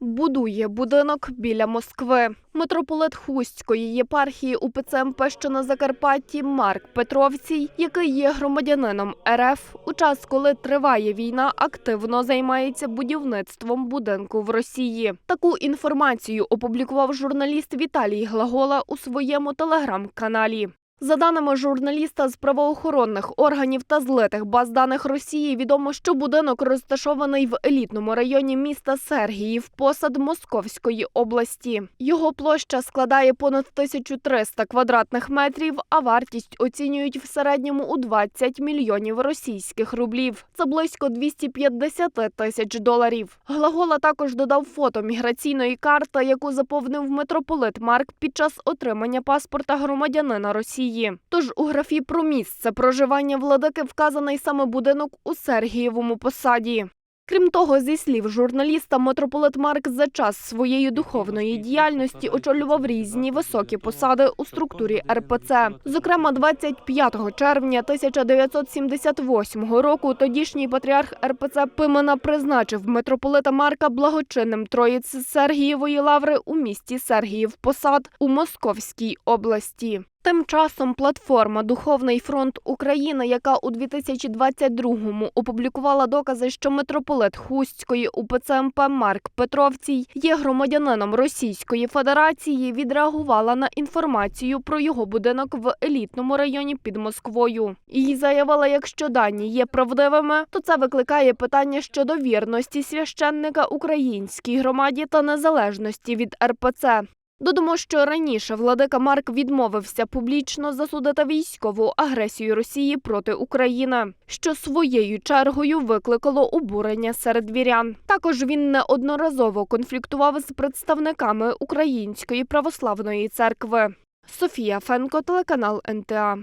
Будує будинок біля Москви. Митрополит Хустської єпархії УПЦ МП, що на Закарпатті Марк Петровцій, який є громадянином РФ, у час, коли триває війна, активно займається будівництвом будинку в Росії. Таку інформацію опублікував журналіст Віталій Глагола у своєму телеграм-каналі. За даними журналіста з правоохоронних органів та злитих баз даних Росії, відомо, що будинок розташований в елітному районі міста Сергіїв, посад Московської області. Його площа складає понад 1300 квадратних метрів, а вартість оцінюють в середньому у 20 мільйонів російських рублів. Це близько 250 тисяч доларів. Глагола також додав фото міграційної карти, яку заповнив митрополит Марк під час отримання паспорта громадянина Росії. Тож у графі про місце проживання владики вказаний саме будинок у Сергієвому посаді. Крім того, зі слів журналіста, митрополит Марк за час своєї духовної діяльності очолював різні високі посади у структурі РПЦ. Зокрема, 25 червня 1978 року тодішній патріарх РПЦ Пимена призначив митрополита Марка благочинним Троїці Сергієвої лаври у місті Сергіїв Посад у Московській області. Тим часом платформа Духовний фронт України, яка у 2022-му опублікувала докази, що митрополит Хустської УПЦ МП Марк Петровцій є громадянином Російської Федерації, відреагувала на інформацію про його будинок в елітному районі під Москвою. І заявила, якщо дані є правдивими, то це викликає питання щодо вірності священника українській громаді та незалежності від РПЦ. Додамо, що раніше владика Марк відмовився публічно засудити військову агресію Росії проти України, що своєю чергою викликало обурення серед вірян. Також він неодноразово конфліктував з представниками Української православної церкви. Софія Фенко, телеканал НТА.